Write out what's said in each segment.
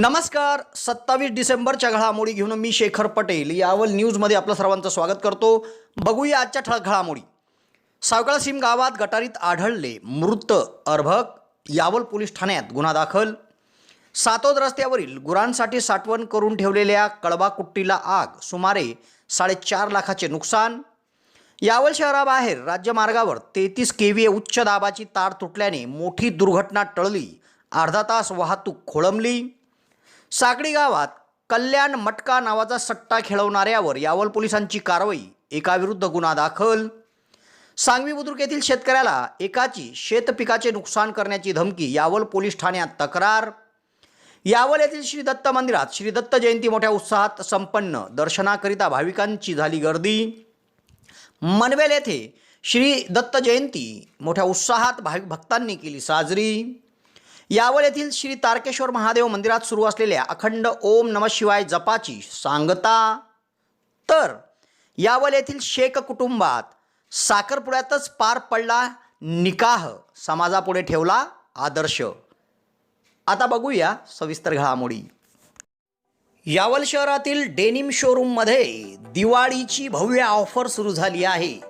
नमस्कार सत्तावीस डिसेंबरच्या घडामोडी घेऊन मी शेखर पटेल. यावल न्यूजमध्ये आपलं सर्वांचं स्वागत करतो. बघूया आजच्या ठळक घडामोडी. सावकाळ सिम गावात गटारीत आढळले मृत अर्भक. यावल पोलीस ठाण्यात गुन्हा दाखल. सातोद रस्त्यावरील गुरांसाठी साठवण करून ठेवलेल्या कळबाकुट्टीला आग. सुमारे साडेचार लाखाचे नुकसान. यावल शहराबाहेर राज्यमार्गावर तेहतीस केव्हीए उच्च दाबाची तार तुटल्याने मोठी दुर्घटना टळली. अर्धा तास वाहतूक खोळंबली. सागडी गावात कल्याण मटका नावाचा सट्टा खेळवणाऱ्यावर यावल पोलिसांची कारवाई एकाविरुद्ध गुन्हा दाखल. सांगवी बुद्रुक येथील शेतकऱ्याला एकाची शेतपिकाचे नुकसान करण्याची धमकी यावल पोलीस ठाण्यात तक्रार. यावल येथील श्री दत्त मंदिरात श्री दत्त जयंती मोठ्या उत्साहात संपन्न दर्शनाकरिता भाविकांची झाली गर्दी. मनवेल येथे श्री दत्त जयंती मोठ्या उत्साहात भाविक भक्तांनी केली साजरी. यावल येथील श्री तारकेश्वर महादेव मंदिरात सुरू असलेल्या अखंड ओम नम शिवाय जपाची सांगता. तर यावल येथील शेख कुटुंबात साखरपुड्यातच पार पडला निकाह. समाजापुढे ठेवला आदर्श. आता बघूया सविस्तर घडामोडी. यावल शहरातील डेनिम शोरूममध्ये दिवाळीची भव्य ऑफर सुरू झाली आहे.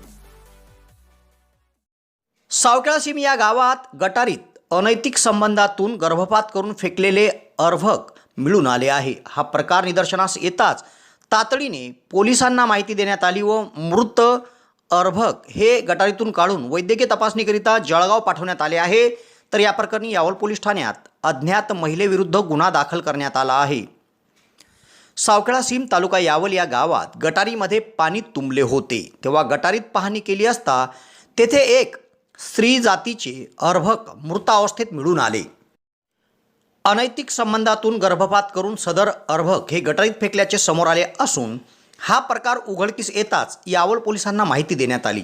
सावकेळासीम या गावात गटारीत अनैतिक संबंधातून गर्भपात करून फेकलेले अर्भक मिळून आले आहे. हा प्रकार निदर्शनास येताच तातडीने पोलिसांना माहिती देण्यात आली व मृत अर्भक हे गटारीतून काढून वैद्यकीय तपासणीकरिता जळगाव पाठवण्यात आले आहे. तर या प्रकरणी यावल पोलीस ठाण्यात अज्ञात महिलेविरुद्ध गुन्हा दाखल करण्यात आला आहे. सावखेडा सीम तालुका यावल या गावात गटारीमध्ये पाणी तुंबले होते. तेव्हा गटारीत पाहणी केली असता तेथे एक स्त्री जातीचे अर्भक मृतावस्थेत मिळून आले. अनैतिक संबंधातून गर्भपात करून सदर अर्भक हे गटारीत फेकल्याचे समोर आले असून हा प्रकार उघडकीस येताच यावल पोलिसांना माहिती देण्यात आली.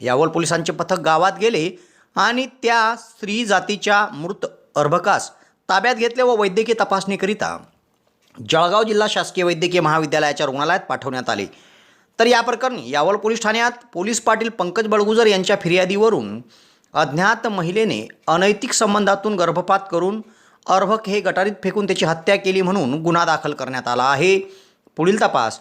यावल पोलिसांचे पथक गावात गेले आणि त्या स्त्री जातीच्या मृत अर्भकास ताब्यात घेतले व वैद्यकीय तपासणीकरिता जळगाव जिल्हा शासकीय वैद्यकीय महाविद्यालयाच्या रुग्णालयात पाठवण्यात आले. तर या प्रकरणी यावल पोलीस ठाण्यात पोलीस पाटील पंकज बळगुजर यांच्या फिर्यादीवरून अज्ञात महिलेने अनैतिक संबंधातून गर्भपात करून अर्भक हे गटारीत फेकून त्याची हत्या केली म्हणून गुन्हा दाखल करण्यात आला आहे. पुढील तपास.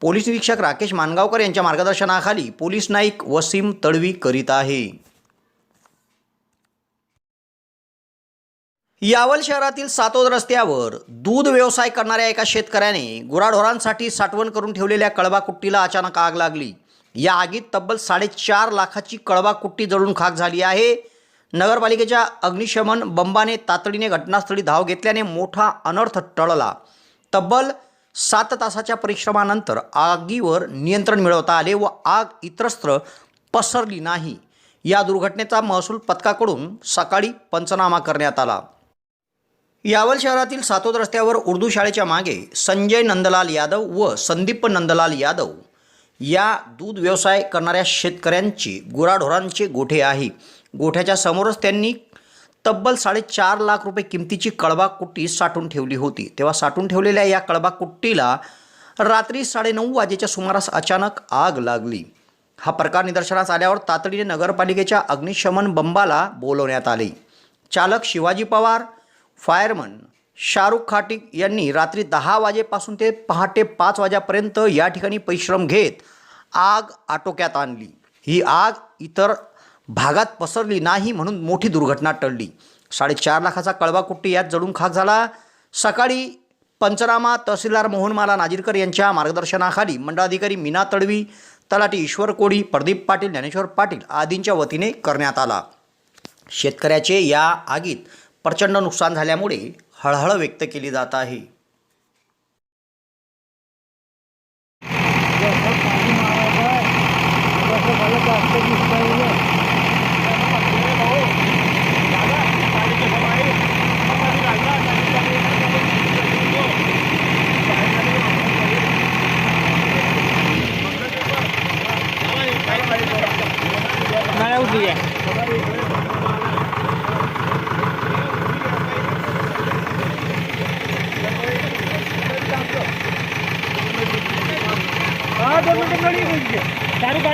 पोलीस निरीक्षक राकेश मानगावकर यांच्या मार्गदर्शनाखाली पोलीस नाईक वसीम तडवी करीत आहे. यावल शहरातील सातोद रस्त्यावर दूध व्यवसाय करणाऱ्या एका शेतकऱ्याने गुराढोरांसाठी साठवण करून ठेवलेल्या कळबाकुट्टीला अचानक आग लागली. या आगीत तब्बल साडेचार लाखाची कळबाकुट्टी जळून खाक झाली आहे. नगरपालिकेच्या अग्निशमन बंबाने तातडीने घटनास्थळी धाव घेतल्याने मोठा अनर्थ टळला. तब्बल सात तासाच्या परिश्रमानंतर आगीवर नियंत्रण मिळवता आले व आग इतरस्त्र पसरली नाही. या दुर्घटनेचा महसूल पथकाकडून सकाळी पंचनामा करण्यात आला. यावल शहरातील सातोद रस्त्यावर उर्दू शाळेच्या मागे संजय नंदलाल यादव व संदीप नंदलाल यादव या दूध व्यवसाय करणाऱ्या शेतकऱ्यांचे गुराढोरांचे गोठे आहे. गोठ्याच्या समोरच त्यांनी तब्बल साडेचार लाख रुपये किमतीची कळबा कुट्टी साठून ठेवली होती. तेव्हा साठून ठेवलेल्या या कळबा कुट्टीला रात्री साडेनऊ वाजेच्या सुमारास अचानक आग लागली. हा प्रकार निदर्शनास आल्यावर तातडीने नगरपालिकेच्या अग्निशमन बंबाला बोलवण्यात आले. चालक शिवाजी पवार फायरमन शाहरुख खाटिक यांनी रात्री दहा वाजेपासून ते पहाटे पाच वाजेपर्यंत या ठिकाणी परिश्रम घेत आग आटोक्यात आणली. ही आग इतर भागात पसरली नाही म्हणून मोठी दुर्घटना टळली. साडेचार लाखाचा कळवा कुट्टी यात जळून खाक झाला. सकाळी पंचनामा तहसीलदार मोहनमाला नाजीरकर यांच्या मार्गदर्शनाखाली मंडळाधिकारी मीना तडवी तलाठी ईश्वर कोडी प्रदीप पाटील ज्ञानेश्वर पाटील आदींच्या वतीने करण्यात आला. शेतकऱ्याचे या आगीत प्रचंड नुकसान झाल्यामुळे हळहळ व्यक्त केली जात आहे. जास्त खड़ी है मुझे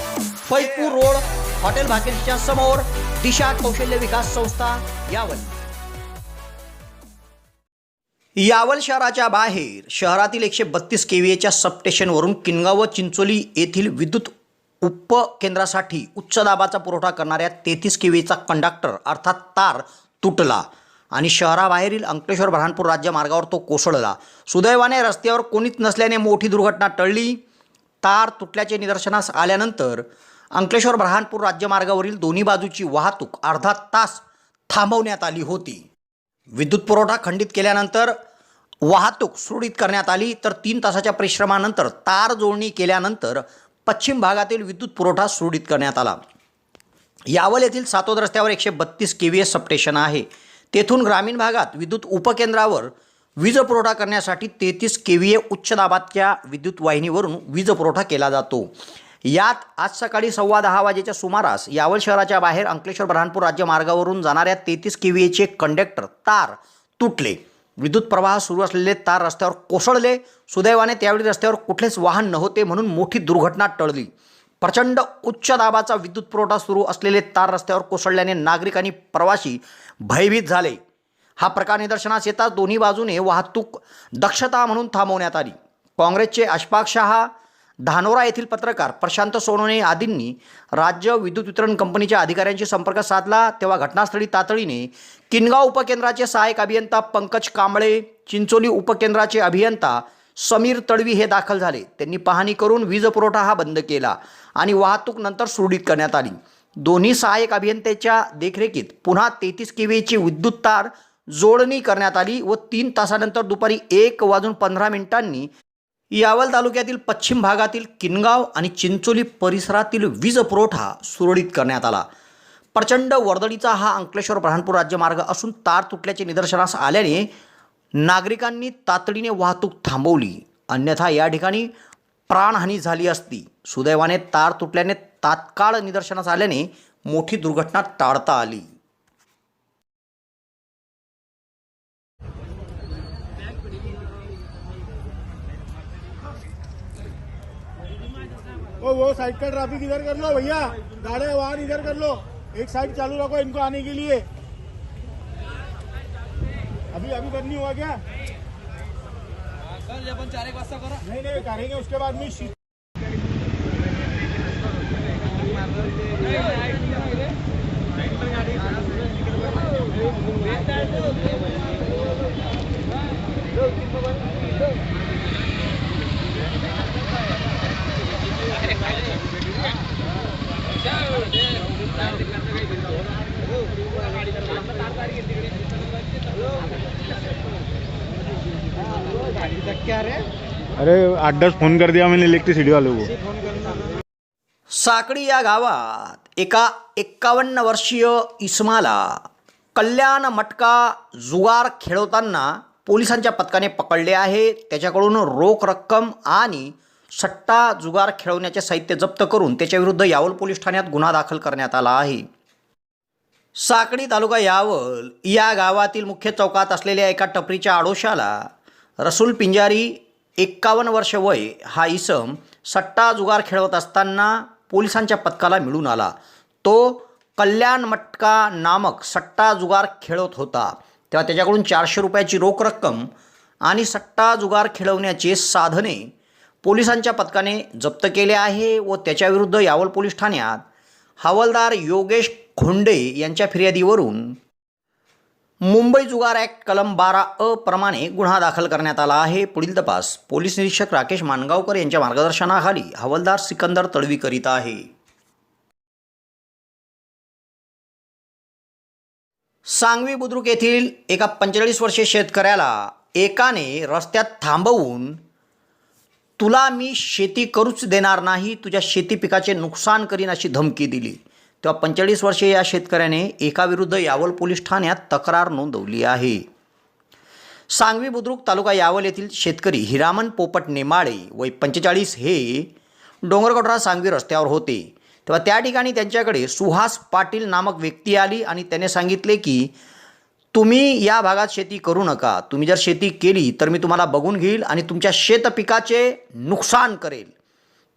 फैजपूर रोड हॉटेल भाग्यश्रीच्या समोर दिशा कौशल्य विकास संस्था यावल. यावल शहराच्या बाहेर शहरातील एकशे बत्तीस केव्हीएच्या सबस्टेशनवरून किनगाव व चिंचोली येथील विद्युत उपकेंद्रासाठी उच्च दाबाचा पुरवठा करणाऱ्या तेहतीस केव्हीचा कंडक्टर अर्थात तार तुटला आणि शहराबाहेरील अंकलेश्वर बऱ्हाणपूर राज्य मार्गावर तो कोसळला. सुदैवाने रस्त्यावर कोणीच नसल्याने मोठी दुर्घटना टळली. तार तुटल्याचे निदर्शनास आल्यानंतर अंकलेश्वर बऱ्हाणपूर राज्यमार्गावरील दोन्ही बाजूची वाहतूक अर्धा तास थांबवण्यात आली होती. विद्युत पुरवठा खंडित केल्यानंतर वाहतूक सुरळीत करण्यात आली तर तीन तासाच्या परिश्रमानंतर तार जोडणी केल्यानंतर पश्चिम भागातील विद्युत पुरवठा सुरळीत करण्यात आला. यावल येथील सातोद रस्त्यावर एकशे बत्तीस के व्ही एस सबस्टेशन आहे. तेथून ग्रामीण भागात विद्युत उपकेंद्रावर वीज पुरवठा करण्यासाठी तेहतीस के व्ही ए उच्च दाबाच्या विद्युत वाहिनीवरून वीज पुरवठा केला जातो. यात आज सकाळी सव्वा दहा वाजेच्या सुमारास यावल शहराच्या बाहेर अंकलेश्वर बऱ्हाणपूर राज्य मार्गावरून जाणाऱ्या तेहतीस किवीएचे कंडक्टर तार तुटले. विद्युत प्रवाह सुरू असलेले तार रस्त्यावर कोसळले. सुदैवाने त्यावेळी रस्त्यावर कुठलेच वाहन नव्हते म्हणून मोठी दुर्घटना टळली. प्रचंड उच्च दाबाचा विद्युत पुरवठा सुरू असलेले तार रस्त्यावर कोसळल्याने नागरिक आणि प्रवासी भयभीत झाले. हा प्रकार निदर्शनास येताच दोन्ही बाजूने वाहतूक दक्षता म्हणून थांबवण्यात आली. काँग्रेसचे अशफाक शहा धानोरा येथील पत्रकार प्रशांत सोनवणे आदींनी राज्य विद्युत वितरण कंपनीच्या अधिकाऱ्यांशी संपर्क साधला. तेव्हा घटनास्थळी तातडीने किनगाव उपकेंद्राचे सहाय्यक अभियंता पंकज कांबळे चिंचोली उपकेंद्राचे अभियंता समीर तडवी हे दाखल झाले. त्यांनी पाहणी करून वीज पुरवठा हा बंद केला आणि वाहतूक नंतर सुरळीत करण्यात आली. दोन्ही सहाय्यक अभियंत्याच्या देखरेखीत पुन्हा तेहतीस केव्हीची विद्युत तार जोडणी करण्यात आली व तीन तासानंतर दुपारी एक वाजून पंधरा मिनिटांनी यावल तालुक्यातील पश्चिम भागातील किनगाव आणि चिंचोली परिसरातील वीज पुरवठा सुरळीत करण्यात आला. प्रचंड वर्दळीचा हा अंकलेश्वर ब्रह्मपूर राज्यमार्ग असून तार तुटल्याचे निदर्शनास आल्याने नागरिकांनी तातडीने वाहतूक थांबवली. अन्यथा या ठिकाणी प्राणहानी झाली असती. सुदैवाने तार तुटल्याने तात्काळ निदर्शनास आल्याने मोठी दुर्घटना टाळता आली. ओ, वो साइड का ट्रैफ़िक इधर कर लो भैया। गाड़े वाहन इधर कर लो। एक साइड चालू रखो इनको आने के लिए। अभी अभी बंद नहीं हुआ क्या? नहीं नहीं, करेंगे उसके बाद में शी- अरे आठ फोन कर दिया मैंने इलेक्ट्रिसिटी वाले को। साकडी या गावात एका एक्कावन्न वर्षीय इस्माला कल्याण मटका जुगार खेळवताना पोलिसांच्या पथकाने पकडले आहे. त्याच्याकडून रोख रक्कम आणि सट्टा जुगार खेळवण्याचे साहित्य जप्त करून त्याच्याविरुद्ध यावल पोलीस ठाण्यात गुन्हा दाखल करण्यात आला आहे. साकडी तालुका यावल या गावातील मुख्य चौकात असलेल्या एका टपरीच्या आडोशाला रसूल पिंजारी एक्कावन्न वर्ष वय हा इसम सट्टा जुगार खेळवत असताना पोलिसांच्या पथकाला मिळून आला. तो कल्याण मटका नामक सट्टा जुगार खेळत होता. तेव्हा त्याच्याकडून चारशे रुपयाची रोख रक्कम आणि सट्टा जुगार खेळवण्याचे साधने पोलिसांच्या पथकाने जप्त केले आहे व त्याच्याविरुद्ध यावल पोलीस ठाण्यात हवालदार योगेश खोंडे यांच्या फिर्यादीवरून मुंबई जुगार ॲक्ट कलम बारा अ प्रमाणे गुन्हा दाखल करण्यात आला आहे. पुढील तपास पोलीस निरीक्षक राकेश मानगावकर यांच्या मार्गदर्शनाखाली हवालदार सिकंदर तडवी करीत आहे. सांगवी बुद्रुक येथील एका पंचेचाळीस वर्षीय शेतकऱ्याला एकाने रस्त्यात थांबवून तुला मी शेती करूच देणार नाही तुझ्या शेती पिकाचे नुकसान करीन अशी धमकी दिली. तेव्हा पंचेचाळीस वर्षे या शेतकऱ्याने एकाविरुद्ध यावल पोलीस ठाण्यात तक्रार नोंदवली आहे. सांगवी बुद्रुक तालुका यावल येथील शेतकरी हिरामन पोपट नेमाळे वय पंचेचाळीस हे डोंगरगडरा सांगवी रस्त्यावर होते. तेव्हा त्या ठिकाणी त्यांच्याकडे सुहास पाटील नामक व्यक्ती आली आणि त्याने सांगितले की तुम्ही या भागात शेती करू नका. तुम्ही जर शेती केली तर मी तुम्हाला बघून घेईल आणि तुमच्या शेतपिकाचे नुकसान करेल.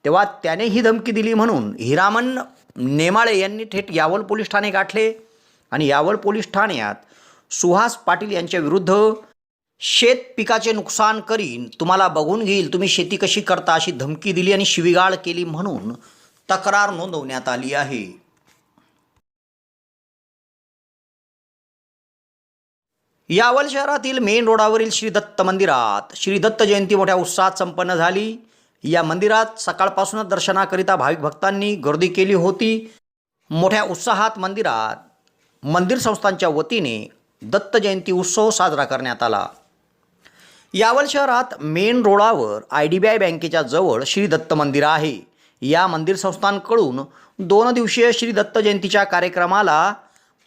तेव्हा त्याने ही धमकी दिली म्हणून हिरामन नेमाळे यांनी थेट यावल पोलीस ठाणे गाठले आणि यावल पोलीस ठाण्यात सुहास पाटील यांच्या विरुद्ध शेत पिकाचे नुकसान करीन तुम्हाला बघून घेईल तुम्ही शेती कशी करता अशी धमकी दिली आणि शिवीगाळ केली म्हणून तक्रार नोंदवण्यात आली आहे. यावल शहरातील मेन रोडावरील श्री दत्त मंदिरात श्री दत्त जयंती मोठ्या उत्साहात संपन्न झाली. या मंदिरात सकाळपासूनच दर्शनाकरिता भाविक भक्तांनी गर्दी केली होती. मोठ्या उत्साहात मंदिरात मंदिर संस्थांच्या वतीने दत्त जयंती उत्सव साजरा करण्यात आला. यावल शहरात मेन रोडावर आय डी बी आय बँकेच्या जवळ श्री दत्त मंदिर आहे. या मंदिर संस्थांकडून दोन दिवसीय श्री दत्त जयंतीच्या कार्यक्रमाला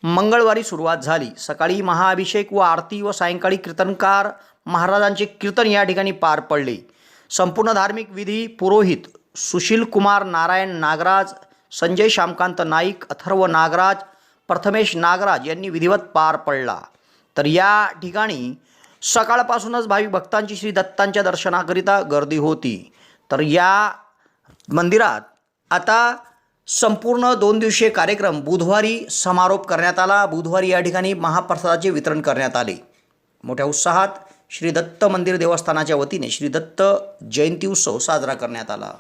मंगळवारी सुरुवात झाली. सकाळी महाअभिषेक व आरती व सायंकाळी कीर्तनकार महाराजांचे कीर्तन या ठिकाणी पार पडले. संपूर्ण धार्मिक विधी पुरोहित सुशील कुमार नारायण नागराज संजय श्यामकांत नाईक अथर्व नागराज प्रथमेश नागराज यांनी विधिवत पार पडला. तर या ठिकाणी सकाळपासूनच भाविक भक्तांची श्री दत्तांच्या दर्शनाकरिता गर्दी होती. तर या मंदिरात आता संपूर्ण दोन दिवसीय कार्यक्रम बुधवारी समारोप करण्यात आला बुधवारी या ठिकाणी महाप्रसादाचे वितरण करण्यात आले मोठ्या उत्साहात श्री दत्त मंदिर देवस्थानाच्या वतीने श्री दत्त जयंती उत्सव साजरा करण्यात आला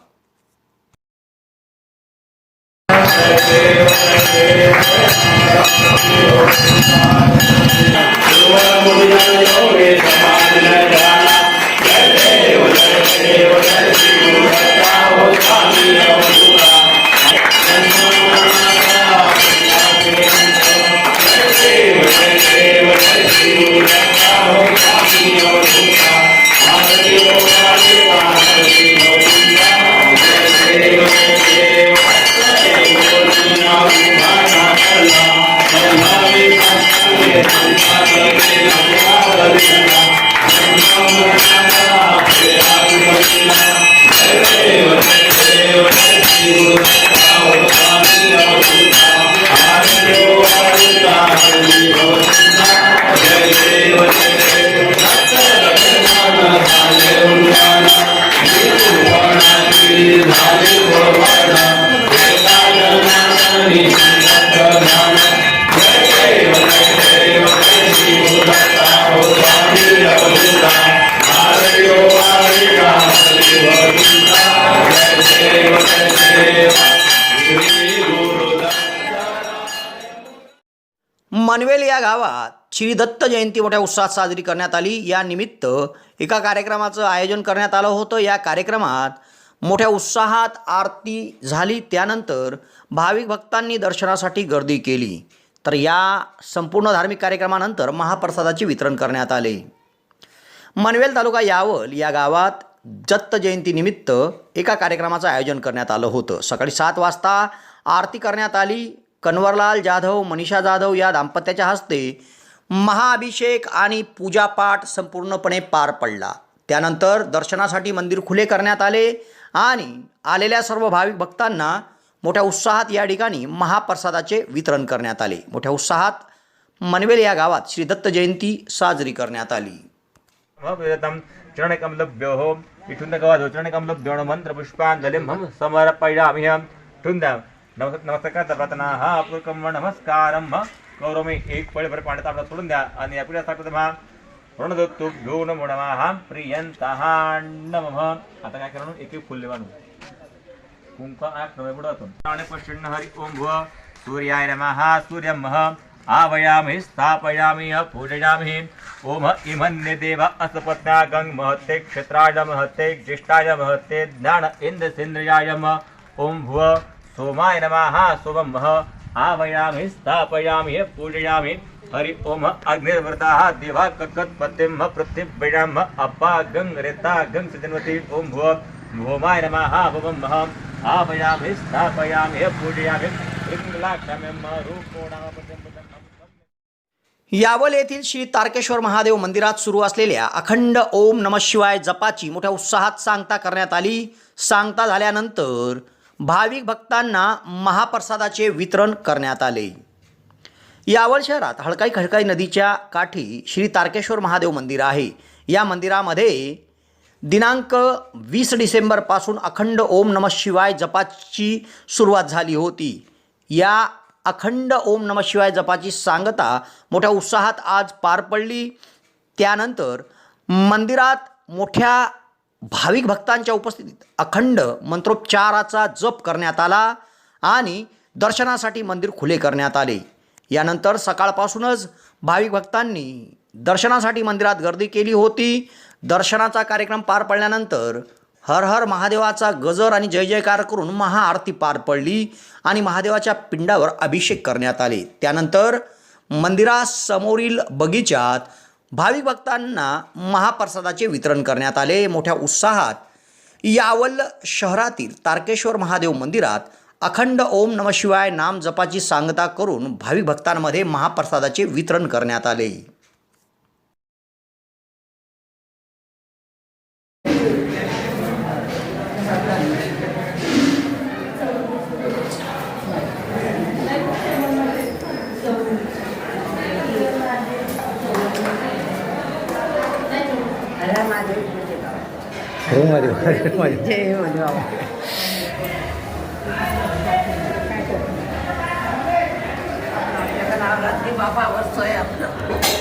मनवेल श्री दत्त जयंती मोठ्या उत्साहात साजरी करण्यात आली. या निमित्त एका कार्यक्रमाचं आयोजन करण्यात आलं होतं. या कार्यक्रमात मोठ्या उत्साहात आरती झाली. त्यानंतर भाविक भक्तांनी दर्शनासाठी गर्दी केली. तर या संपूर्ण धार्मिक कार्यक्रमानंतर महाप्रसादाचे वितरण करण्यात आले. मनवेल तालुका यावल या गावात दत्त जयंतीनिमित्त एका कार्यक्रमाचं आयोजन करण्यात आलं होतं. सकाळी सात वाजता आरती करण्यात आली. कन्वरलाल जाधव मनीषा जाधव या दाम्पत्याच्या हस्ते महाअभिषेक आणि पूजापाठ संपूर्णपणे पार पडला. त्यानंतर दर्शनासाठी मंदिर खुले करण्यात आले आणि आलेल्या सर्व भाविक भक्तांना मोठ्या उत्साहात या ठिकाणी महाप्रसादाचे वितरण करण्यात आले. मोठ्या उत्साहात मनवेल या गावात श्री दत्त जयंती साजरी करण्यात आली. वेदतं चरणकमलभ्यो विठुन्दगवादो चरणकमलभ्यो मंत्रपुष्पाञ्जलिं समर्पयामि ठुन्द नमस् नमस्कार प्रार्थना हा पूर्कम नमस्कारम. गौरव एक पळे भर पाण्यात आपला सोडून द्या. आणि आपल्या सांगतो महा ऋणदत्तू घेऊ नमो नमः प्रियंतः नमः. आता काय करू एक एक फुल्ले बांधू कुंका आठ नवे पुढे आणि पश्चिन्न हरि ओम भुव. सूर्याय नमः सूर्यं मह आवयामि स्थापयामि पूजयामि. ओम इमन्य देव असपत्ना गंग महते क्षेत्राय महते ज्येष्ठाय महते ज्ञान इंद्र सिंद्रियाय ओम भुव. सोमाय नमः सोमं मह आवयामि स्थापयामि पूजयामि। हरि ओम अग्निर्वृताः देवा पतिम पृथ्वीम अप्पा गंग रेता गंग सिजन्वती। ओम भुव भूमाय नमः भवं मह आवयामि स्थापयामि पूजयामि। ऋङ्लाक्षम्यं यावल येथील श्री तारकेश्वर महादेव मंदिरात सुरू असलेल्या अखंड ओम नमः शिवाय जपाची मोठ्या उत्साहात सांगता करण्यात आली. सांगता झाल्यानंतर भाविक भक्तांना महाप्रसादाचे वितरण करण्यात आले. यावल शहरात हळकाई खडकाई नदीच्या काठी श्री तारकेश्वर महादेव मंदिर आहे. या मंदिरामध्ये दिनांक वीस डिसेंबरपासून अखंड ओम नम शिवाय जपाची सुरुवात झाली होती. या अखंड ओम नम शिवाय जपाची सांगता मोठ्या उत्साहात आज पार पडली. त्यानंतर मंदिरात मोठ्या भाविक भक्तांच्या उपस्थितीत अखंड मंत्रोपचाराचा जप करण्यात आला आणि दर्शनासाठी मंदिर खुले करण्यात आले. यानंतर सकाळपासूनच भाविक भक्तांनी दर्शनासाठी मंदिरात गर्दी केली होती. दर्शनाचा कार्यक्रम पार पडल्यानंतर हर हर महादेवाचा गजर आणि जय जयकार करून महाआरती पार पडली आणि महादेवाच्या पिंडावर अभिषेक करण्यात आले. त्यानंतर मंदिरासमोरील बगीचात भाविक भक्तांना महाप्रसादाचे वितरण करण्यात आले. मोठ्या उत्साहात यावल शहरातील तारकेश्वर महादेव मंदिरात अखंड ओम नमशिवाय नाम जपाची सांगता करून भाविक भक्तांमध्ये महाप्रसादाचे वितरण करण्यात आले. रूम मध्ये मध्ये जय मधुराव नवरात्री बाबा बसतोय आपलं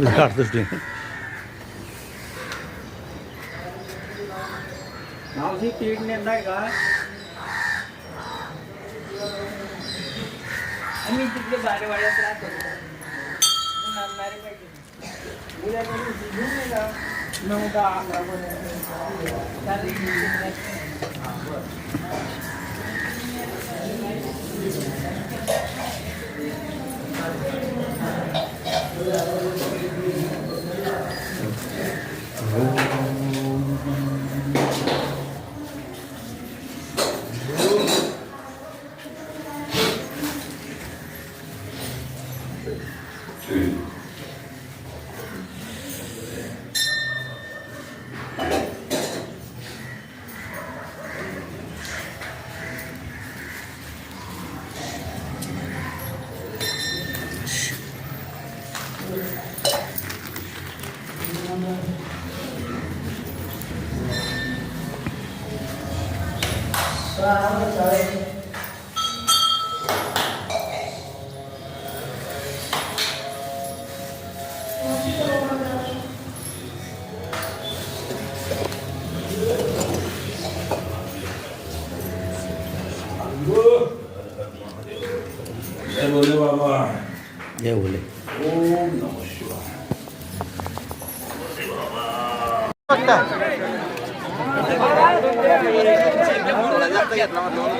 रूम मावशी तीड नेताय का आम्ही तिकडे बारेवाड्यात राहतो नांदणारे पाहिजे उद्या घेऊन ये का नऊ दहा अकरा पर्यंत चालेल. 둘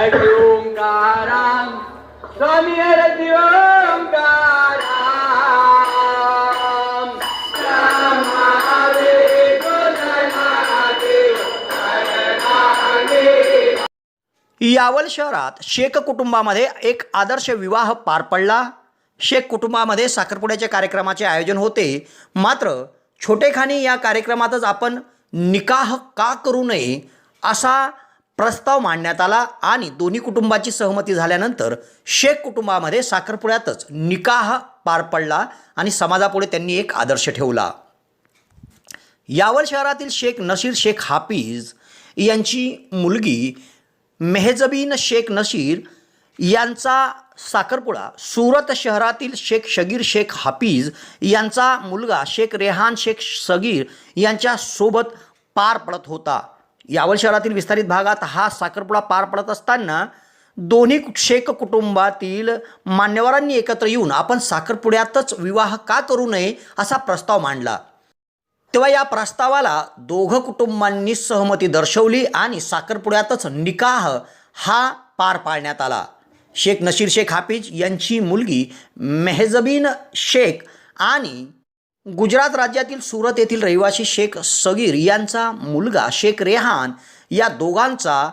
जय ओंकाराम स्वामी हरति ओंकाराम यावल शहरात शेख कुटुंबामध्ये एक आदर्श विवाह पार पडला. शेख कुटुंबामध्ये साखरपुड्याच्या कार्यक्रमाचे आयोजन होते. मात्र छोटेखानी या कार्यक्रमातच आपण निकाह का करू नये असा प्रस्ताव मांडण्यात आला आणि दोन्ही कुटुंबाची सहमती झाल्यानंतर शेख कुटुंबामध्ये साखरपुड्यातच निकाह पार पडला आणि समाजापुढे त्यांनी एक आदर्श ठेवला. यावल शहरातील शेख नशीर शेख हाफिज यांची मुलगी मेहजबीन शेख नशीर यांचा साखरपुडा सुरत शहरातील शेख शगीर शेख हाफिज यांचा मुलगा शेख रेहान शेख सगीर यांच्या सोबत पार पडत होता. यावल शहरातील विस्तारित भागात हा साखरपुडा पार पडत असताना दोन्ही शेख कुटुंबातील मान्यवरांनी एकत्र येऊन आपण साखरपुड्यातच विवाह का करू नये असा प्रस्ताव मांडला. तेव्हा या प्रस्तावाला दोघं कुटुंबांनी सहमती दर्शवली आणि साखरपुड्यातच निकाह हा पार पाडण्यात आला. शेख नशीर शेख हाफिज यांची मुलगी मेहजबीन शेख आणि गुजरात राज्यातील सुरत येथील रहिवासी शेख सगीर यांचा मुलगा शेख रेहान या दोघांचा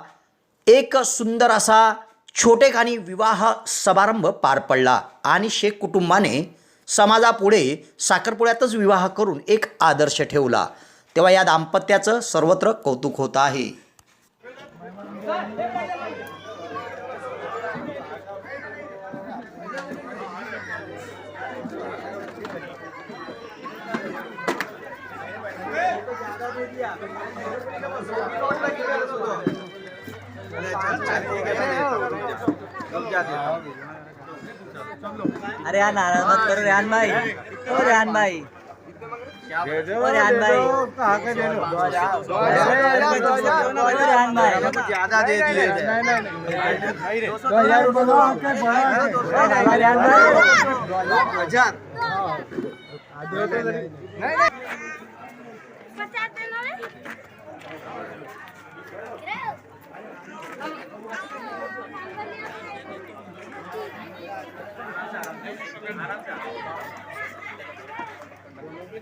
एक सुंदर असा छोटेखानी विवाह समारंभ पार पडला आणि शेख कुटुंबाने समाजापुढे साखरपुड्यातच विवाह करून एक आदर्श ठेवला. तेव्हा या दाम्पत्याचं सर्वत्र कौतुक होत आहे. अरे हा नाराज मत करो रेहान भाई। ओ रेहान भाई। ज्यादा दे दिए दो हजार रुपये दो आपके बड़ा हजार।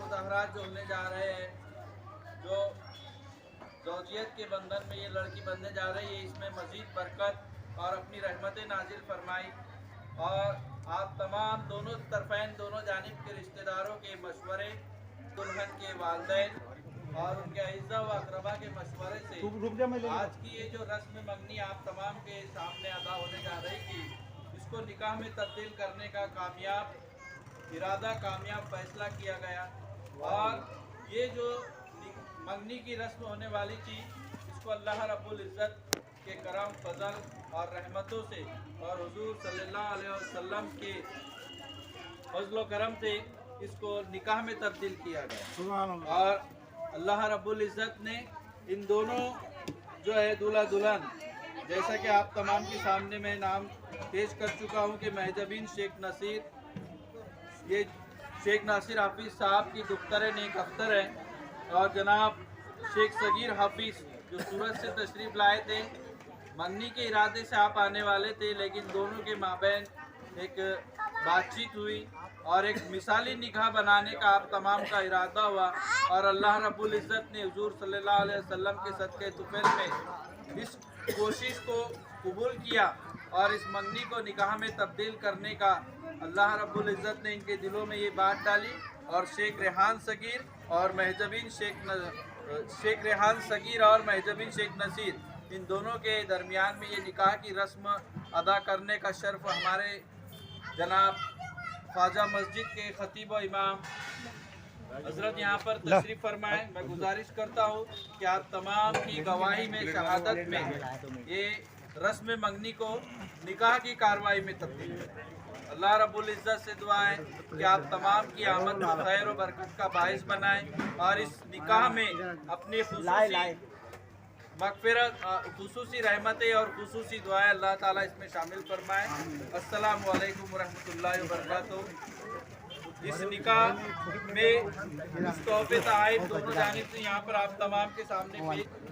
मुजाहरात जो होने जा रहे हैं, जो जौजियत के बंधन में ये लड़की बनने जा रही है, इसमें मजीद बरकत और अपनी रहमत नाजिल फरमाई। और आप तमाम दोनों तरफेन दोनों जानब के रिश्तेदारों के मशवरे दुल्हन के वालदेन और उनके अज्जा व अकरबा के मशवरे से आज की ये जो रस्म मंगनी आप तमाम के सामने अदा होने जा रही थी इसको निकाह में तब्दील करने का कामयाब इरादा कामयाब फैसला किया गया। और ये जो मंगनी की रस्म होने वाली थी इसको अल्लाह रब्बुल इज़्ज़त के करम फजल और रहमतों से और हुजूर सल्लल्लाहु अलैहि वसल्लम के फजल करम से इसको निकाह में तब्दील किया गया। और अल्लाह रब्बुल इज़्ज़त ने इन दोनों जो है दूल्हा दुल्हन जैसा कि आप तमाम के सामने मैं नाम पेश कर चुका हूँ कि महजबीन शेख नसीर ये शेख नासिर हाफिज़ साहब की दुख्तर नेक अख्तर है। और जनाब शेख सगीर हाफिज़ जो सूरत से तशरीफ़ लाए थे मंगनी के इरादे से आप आने वाले थे लेकिन दोनों के माबेन एक बातचीत हुई और एक मिसाली निगाह बनाने का आप तमाम का इरादा हुआ और अल्लाह रब्बुल इज़्ज़त ने हुजूर सल्लल्लाहु अलैहि वसल्लम के सदक़े तुफैल में इस कोशिश को कबूल किया और इस मंगनी को निकाह में तब्दील करने का अल्लाह रब्बुल इज़्ज़त ने इनके दिलों में ये बात डाली और शेख रेहान सगीर और महजबीन शेख न, शेख रेहान सगीर और महजबीन शेख नसीर इन दोनों के दरमियान में ये निकाह की रस्म अदा करने का शर्फ हमारे जनाब ख्वाजा मस्जिद के ख़तीब इमाम हज़रत यहाँ पर तशरीफ़ फरमाए। मैं गुजारिश करता हूँ कि आप तमाम की गवाही में शहादत में ये रस्म मंगनी को निकाह की कार्रवाई में तब्दील करें। अल्लाह रब्बुल इज़्ज़त से दुआ है कि आप तमाम की आमद खैर और बरकत का बायस बनाएँ और इस निकाह में अपनी खुसूसी खूसी खसूसी रहमतें और खसूसी दुआएँ अल्लाह ताला इसमें शामिल फरमाए। अस्सलाम वालेकुम रहमतुल्लाहि व बरकातहू इस निका में इस तोहफे ताइब दोनों जानब से यहाँ पर आप तमाम के सामने पेश